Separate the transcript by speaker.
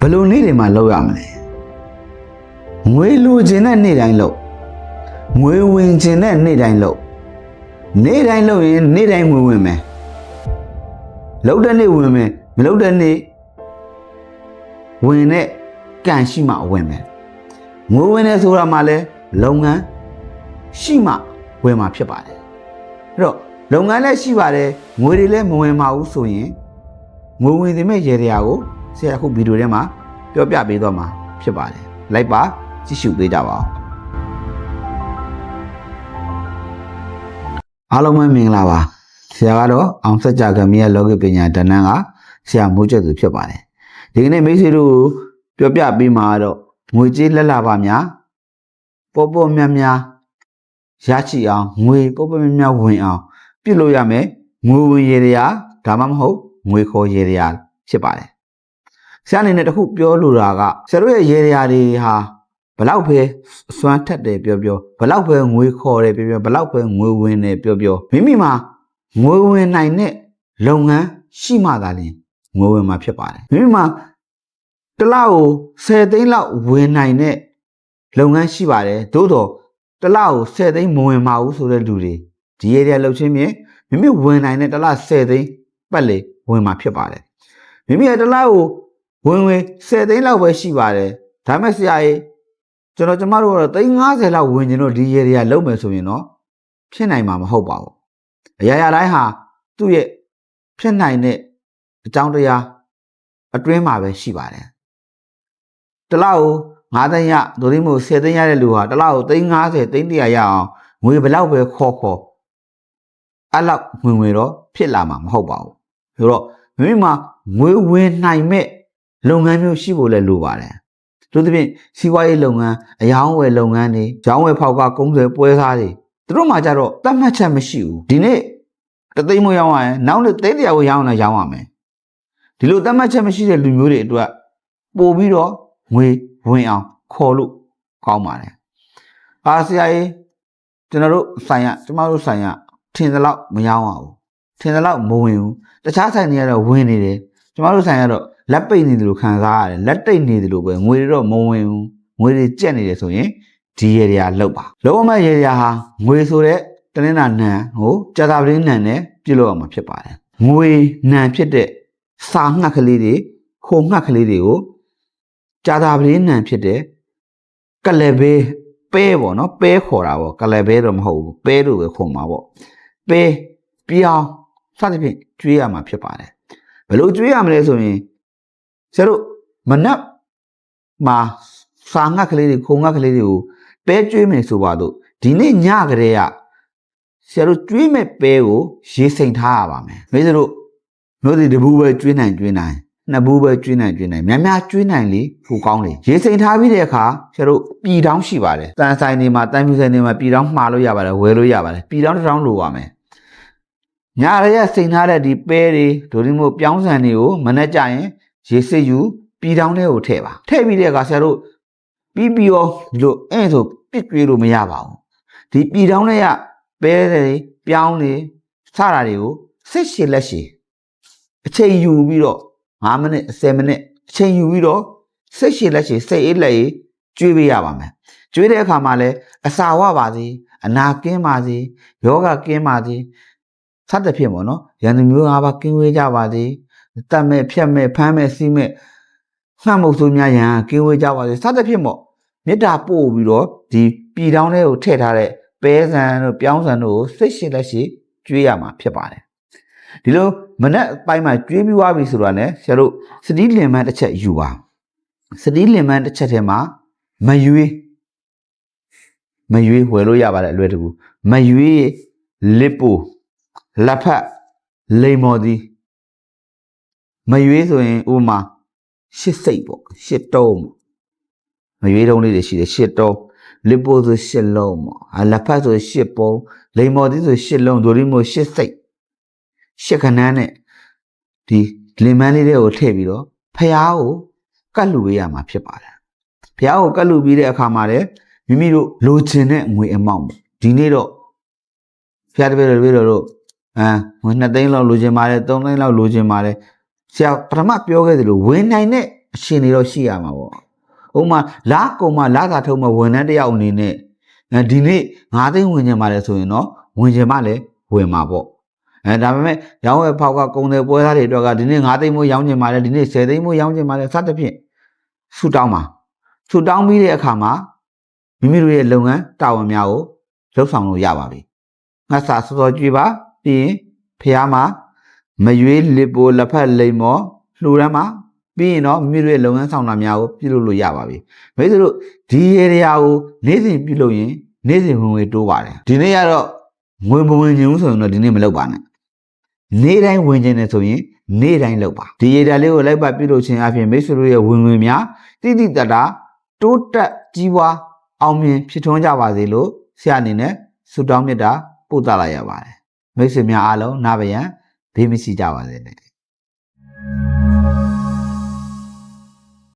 Speaker 1: ဘယ်လိုနေ့တွေမှာလောက်ရမလဲငွေလိုချင်တဲ့နေ့တိုင်းလောက်ငွေဝင်ချင်တဲ့နေ့တိုင်းလောက်နေ့တိုင်းလောက်ရင်နေ့တိုင်းငွေဝင်မယ်လောက်တဲ့နေ့ဝင်မယ်မလောက်တဲ့နေ့ဝင်တဲ့ကံရှိမှဝင်မယ်ငွေဝင်တယ်ဆိုတာမှလည်းလုပ်ငန်းရှိမှဝင်မှာဖြစ်ပါတယ်အဲ့တော့လုပ်ငန်းလည်းရှိပါတယ်ငွေတွေလည်းမဝင်ပါဘူးဆိုရင်ငွေဝင်တဲ့ရေတရားကို ဆရာအခုဗီဒီယိုထဲမှာပြောပြပေးတော့မှာဖြစ်ပါတယ်လိုက်ပါကြည့်ရှုပေးကြပါဦးအားလုံးပဲမင်္ဂလာပါဆရာကတော့အောင်စัจ जा ကမီးရဲ့လောကပညာတဏ္ဍကဆရာမိုးချက်သူဖြစ်ပါတယ်ဒီကနေ့မိတ်ဆွေတို့ကိုပြောပြပေးမှာတော့ငွေကြေးလက်လာပါများပေါ်ပေါ်များများရရှိအောင်ငွေပေါ်ပေါ်များများဝင်အောင်ပြုလုပ်ရမယ်ငွေဝင်ရေတရားဒါမှမဟုတ်ငွေခေါ်ရေတရားဖြစ်ပါတယ် ဆရာအနေနဲ့တခုပြောလိုတာကဆရာတို့ရဲ့ရေတရားတွေဟာဘလောက်ပဲအစွမ်းထက်တယ်ပြောပြောဘလောက်ပဲငွေခေါ်တယ်ပြောပြောဘလောက်ပဲငွေဝင်တယ်ပြောပြောမိမိမှာငွေဝင်နိုင်တဲ့လုပ်ငန်းရှိမှသာလျှင်ငွေဝင်မှာဖြစ်ပါတယ်မိမိမှာတစ်လောက်ကို10သိန်းလောက်ဝင်နိုင်တဲ့လုပ်ငန်းရှိပါတယ်သို့တော့တစ်လောက်ကို10သိန်းမဝင်ပါဘူးဆိုတဲ့လူတွေဒီရေတရားလှုပ်ချင်းမြင်မိမိဝင်နိုင်တဲ့တစ်လောက်10သိန်းပတ်လေဝင်မှာဖြစ်ပါတယ်မိမိရဲ့တစ်လောက်ကို ဝင်ဝင်10သိန်းလောက်ပဲရှိပါတယ်ဒါမဲ့ဆရာကြီးကျွန်တော်ကျမတို့ကတော့သိန်း90လောက်ဝင်ကျင်တော့ဒီရေတွေကလုံးမယ်ဆိုရင်တော့ဖြစ်နိုင်မှာမဟုတ်ပါဘူးအရာရာတိုင်းဟာသူ့ရဲ့ဖြစ်နိုင်တဲ့အကြောင်းတရားအတွင်းမှာပဲရှိပါတယ်တစ်လောက်ကို9သိန်းရဒိုရင်းမို့10သိန်းရတဲ့လူဟာတစ်လောက်ကိုသိန်း90သိန်း100ရအောင်ငွေဘယ်လောက်ပဲခေါ်ခေါ်အဲ့လောက်ဝင်ဝင်တော့ဖြစ်လာမှာမဟုတ်ပါဘူးဆိုတော့မိမိမှာငွေဝင်နိုင်မဲ့ လုပ်ငန်းမျိုးရှိဖို့လည်းလိုပါတယ်သူတို့ဖြင့်စီးပွားရေးလုပ်ငန်းအယောင်းဝယ်လုပ်ငန်းတွေကျောင်းဝယ်ဖောက်ကကုန်းဆွဲပွဲစားတွေသူတို့မှကြတော့တတ်မှတ်ချက်မရှိဘူးဒီနေ့တသိန်းမရောင်းရရင်နောက်နေ့သိန်းတရားကိုရောင်းရင်ရောင်းရမယ်ဒီလိုတတ်မှတ်ချက်မရှိတဲ့လူမျိုးတွေအတွက်ပို့ပြီးတော့ငွေဝင်အောင်ခေါ်လို့ကောင်းပါတယ်အာဆရာကြီးကျွန်တော်တို့ဆိုင်ရကျမတို့ဆိုင်ရထင်သလောက်မရောင်းရဘူးထင်သလောက်မဝင်ဘူးတခြားဆိုင်တွေကတော့ဝင်နေတယ်ကျမတို့ဆိုင်ကတော့ လက်ပိတ်နေတယ်လို့ခံစားရတယ်လက်တိတ်နေတယ်လို့ပဲငွေတွေတော့မဝင်ဘူးငွေတွေကျက်နေတယ်ဆိုရင်ဒီရေတွေကလောက်ပါလုံးဝရေတွေကဟာငွေဆိုတဲ့တနင်္လာနံကိုကြာသာပတင်းနံနဲ့ပြည့်လို့အောင်မှာဖြစ်ပါတယ်ငွေနံဖြစ်တဲ့စာငှက်ကလေးတွေခိုငှက်ကလေးတွေကိုကြာသာပတင်းနံဖြစ်တဲ့ကလဘေးပဲပေါ့နော်ပဲခေါ်တာပေါ့ကလဘေးတော့မဟုတ်ဘူးပဲလို့ပဲခေါ်မှာပေါ့ပဲပြောင်းစသဖြင့်ကျွေးရမှာဖြစ်ပါတယ်ဘယ်လိုကျွေးရမလဲဆိုရင် ဆရာတို့မနက်မှာစာငှက်ကလေးတွေခုံငှက်ကလေးတွေကိုပဲကျွေးမယ်ဆိုပါတော့ဒီနေ့ညကလေးကဆရာတို့ကျွေးမဲ့ပဲကိုရေစိမ်ထားရပါမယ်မိစတို့မျိုးစီတဘူးပဲကျွေးနိုင်ကျွေးနိုင်နှစ်ဘူးပဲကျွေးနိုင်ကျွေးနိုင်များများကျွေးနိုင်လေဟိုကောင်းလေရေစိမ်ထားပြီးတဲ့အခါဆရာတို့ပြည်တောင်းရှိပါတယ်တန်ဆိုင်တွေမှာတန်ပြူဆိုင်တွေမှာပြည်တောင်းမှားလို့ရပါတယ်ဝယ်လို့ရပါတယ်ပြည်တောင်းတစ်တောင်းလိုပါမယ်ညာရရဲ့စိမ်ထားတဲ့ဒီပဲတွေဒိုဒီမို့ပြောင်းဆန်တွေကိုမနေ့ကျရင် ရေစစ်ယူပြည်တောင်းထဲကိုထည့်ပါထည့်ပြီးတဲ့အခါဆရာတို့ပြီးပြီးရောဒီလိုအဲ့ဆိုပစ်ကျွေးလို့မရပါဘူးဒီပြည်တောင်းထဲကပဲတွေပြောင်းတွေစတာတွေကိုစစ်ရှည်လက်ရှည်အချိန်ယူပြီးတော့9မိနစ်10မိနစ်အချိန်ယူပြီးတော့စစ်ရှည်လက်ရှည်စိတ်အေးလက်အေးကျွေးပေးရပါမယ်ကျွေးတဲ့အခါမှာလည်းအစာဝပါစေအနာကင်းပါစေယောဂကင်းပါစေစသဖြင့်ပေါ့နော်ရန်သူမျိုးအားပါကင်းဝေးကြပါစေ တတ်မဲ့ဖြတ်မဲ့ဖမ်းမဲ့စီးမဲ့နှမ်းမုတ်ဆိုးများရန်ကင်းဝေးကြပါစေစသဖြင့်ပေါ့မေတ္တာပို့ပြီးတော့ဒီပြည်တောင်းထဲကိုထည့်ထားတဲ့ပဲဆန်တို့ပြောင်းဆန်တို့ကိုစိတ်ရှည်လက်ရှည်ကျွေးရမှာဖြစ်ပါတယ်ဒီလိုမနက်အပိုင်းမှာကျွေးပြီးွားပြီဆိုတာ ਨੇ ဆရာတို့စတိလင်မန်းတစ်ချက်ယူပါစတိလင်မန်းတစ်ချက်ထဲမှာမရွေးမရွေးဝယ်လို့ရပါတယ်အလွယ်တကူမရွေးလစ်ပိုလက်ဖက်လိမ်မော်သည် မရွေးဆိုရင်ဥပမာရှစ်စိတ်ပေါ့ရှစ်တုံးပေါ့မရွေးတုံးလေးတွေရှိတယ်ရှစ်တုံးလစ်ပိုဆိုရှစ်လုံးပေါ့အလက်ဖက်ဆိုရှစ်ပုံးလိမ်မော်သည်ဆိုရှစ်လုံးဒိုရီမို့ရှစ်စိတ်ရှစ်ခဏန်းနဲ့ဒီလင်မန်းလေးတွေကိုထည့်ပြီးတော့ဖျားကိုကတ်လူပေးရမှာဖြစ်ပါတယ်ဖျားကိုကတ်လူပြီးတဲ့အခါမှာလည်းမိမိတို့လိုချင်တဲ့ငွေအမောက်ပေါ့ဒီနေ့တော့ဖျားတပည့်တော်တပည့်တော်တို့အဲငွေ2သိန်းလောက်လိုချင်ပါတယ်3သိန်းလောက်လိုချင်ပါတယ် ဆရာပထမပြောခဲ့သလိုဝင်နိုင်တဲ့အရှင်တွေတော့ရှိရမှာပေါ့ဥပမာလာကုံမှာလာသာထုံးမှာဝန်ထမ်းတစ်ယောက်အနေနဲ့အဲဒီနေ့9သိန်းဝင်ကျင်ပါတယ်ဆိုရင်တော့ဝင်ကျင်မှလည်းဝင်မှာပေါ့အဲဒါပေမဲ့ရောင်းဝယ်ဖောက်ကကုံတဲ့ပွဲသားတွေအတွက်ကဒီနေ့9သိန်းမိုးရောင်းကျင်ပါတယ်ဒီနေ့10သိန်းမိုးရောင်းကျင်ပါတယ်စသဖြင့်ဆူတောင်းပါဆူတောင်းပြီးတဲ့အခါမှာမိမိတို့ရဲ့လုပ်ငန်းတာဝန်များကိုလှုပ်ဆောင်လို့ရပါပြီငါစာစောစောကြည့်ပါပြီးရင်ဖះမှာ မရွေးလစ်ပိုလက်ဖက်လိမ်မော်လှူရမ်းမှာပြီးရင်တော့မိမိတို့ရဲ့လုပ်ငန်းဆောင်တာများကိုပြုလုပ်လို့ရပါပြီမိတ်ဆွေတို့ဒီရေရာကိုနေ့စဉ်ပြုလုပ်ရင်နေ့စဉ်ဝင်ငွေတိုးပါတယ်ဒီနေ့ကတော့ငွေမဝင်ခြင်းဘူးဆိုရင်တော့ဒီနေ့မလုပ်ပါနဲ့နေ့တိုင်းဝင်ခြင်းနဲ့ဆိုရင်နေ့တိုင်းလုပ်ပါဒီရေရာလေးကိုလိုက်ပါပြုလုပ်ခြင်းအပြင်မိတ်ဆွေတို့ရဲ့ဝင်ငွေများတိတိတတ်တာတိုးတက်ကြီးပွားအောင်မြင်ဖြစ်ထွန်းကြပါစေလို့ဆရာအနေနဲ့ဆုတောင်းမေတ္တာပို့သလိုက်ရပါတယ်မိတ်ဆွေများအားလုံးနားပယံ ဘေးမရှိကြပါစေနဲ့